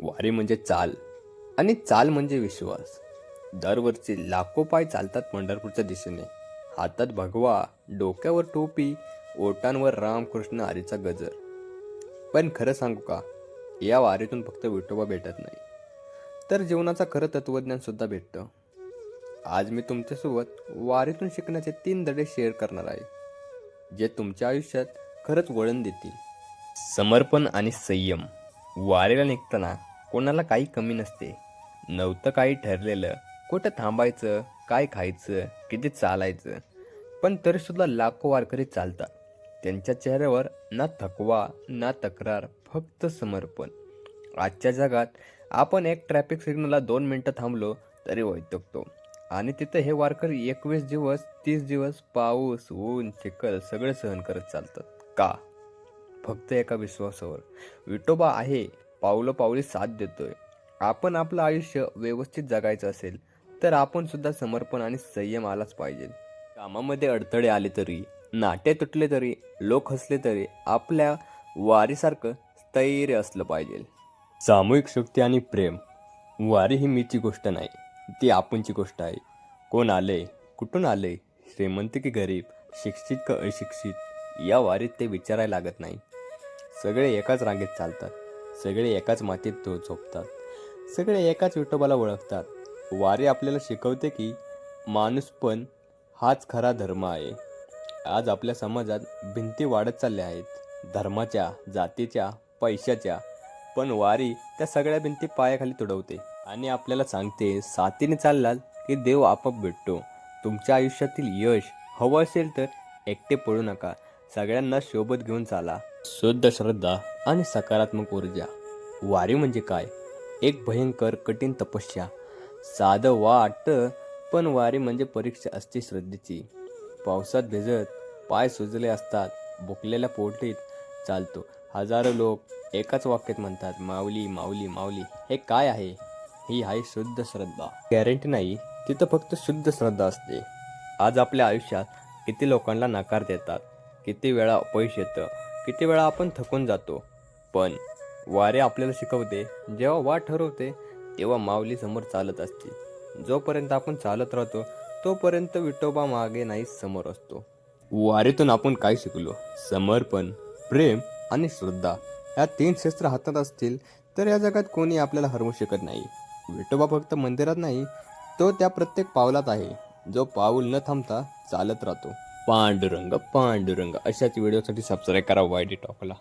वारी म्हणजे चाल आणि चाल म्हणजे विश्वास. दरवर्षी लाखो पाय चालतात पंढरपूरच्या दिशेने. हातात भगवा डोक्यावर टोपी ओटांवर रामकृष्ण आरीचा गजर. पण खरं सांगू का या वारीतून फक्त विठोबा भेटत नाही. तर जीवनाचा खरं तत्वज्ञान सुद्धा भेटतं. आज मी तुमच्यासोबत वारीतून शिकण्याचे तीन धडे शेअर करणार आहे जे तुमच्या आयुष्यात खरंच वळण देतील. समर्पण आणि संयम. वारेला निघताना कोणाला काही कमी नसते. नव्हतं काही ठरलेलं. कुठं थांबायचं काय खायचं किती चालायचं. पण तरीसुद्धा लाखो वारकरी चालतात. त्यांच्या चेहऱ्यावर ना थकवा ना तक्रार फक्त समर्पण. आजच्या जगात आपण एक ट्रॅफिक सिग्नलला दोन मिनटं थांबलो तरी वैतकतो. आणि तिथं हे वारकरी एकवीस दिवस तीस दिवस पाऊस ऊन चिखल सगळे सहन करत चालतात. का? फक्त एका विश्वासावर. विठोबा आहे पावलं पावली साथ देतोय. आपण आपलं आयुष्य व्यवस्थित जगायचं असेल तर आपण सुद्धा समर्पण आणि संयम आलाच पाहिजे. कामामध्ये अडथळे आले तरी नाटे तुटले तरी लोक हसले तरी आपल्या वारीसारखं स्थैर्य असलं पाहिजे. सामूहिक शक्ती आणि प्रेम. वारी ही मीची गोष्ट नाही ती आपणची गोष्ट आहे. कोण आले कुठून आले श्रीमंत की गरीब शिक्षित का अशिक्षित या वारीत ते विचारायला लागत नाही. सगळे एकाच रांगेत चालतात. सगळे एकाच मातीत तो झोपतात. सगळे एकाच विठोबाला ओळखतात. वारी आपल्याला शिकवते की माणूस पण हाच खरा धर्म आहे. आज आपल्या समाजात भिंती वाढत चालल्या आहेत. धर्माच्या जातीच्या पैशाच्या. पण वारी त्या सगळ्या भिंती पायाखाली तुडवते. आणि आपल्याला सांगते साथीने चाललात की देव आपोआप भेटतो. तुमच्या आयुष्यातील यश हवं असेल तर एकटे पडू नका. सगळ्यांना सोबत घेऊन चाला. शुद्ध श्रद्धा आणि सकारात्मक ऊर्जा. वारी म्हणजे काय? एक भयंकर कठीण तपस्या. साधं वाटतं पण वारी म्हणजे परीक्षा असते श्रद्धेची. पावसात भिजत पाय सुजले असतात भुकलेल्या पोटीत चालतो. हजारो लोक एकाच वाक्यात म्हणतात माऊली माऊली माऊली हे काय आहे? ही आहे शुद्ध श्रद्धा. गॅरंटी नाही तिथं फक्त शुद्ध श्रद्धा असते. आज आपल्या आयुष्यात किती लोकांना नकार देतात? किती वेळा अपयश येतं किती वेळा आपण थकून जातो. पण वारे आपल्याला शिकवते जेव्हा वाट ठरवते तेव्हा माऊली समोर चालत असते. जोपर्यंत आपण चालत राहतो तोपर्यंत विठोबा मागे नाही समोर असतो. वारीतून आपण काय शिकलो? समर्पण प्रेम आणि श्रद्धा या तीन शस्त्र हातात असतील तर या जगात कोणी आपल्याला हरवू शकत नाही. विठोबा फक्त मंदिरात नाही तो त्या प्रत्येक पावलात आहे. जो पाऊल न थांबता चालत राहतो. पांडुरंग पांडुरंग. अशाच व्हिडिओसाठी सबस्क्राईब करा वायडी टॉकला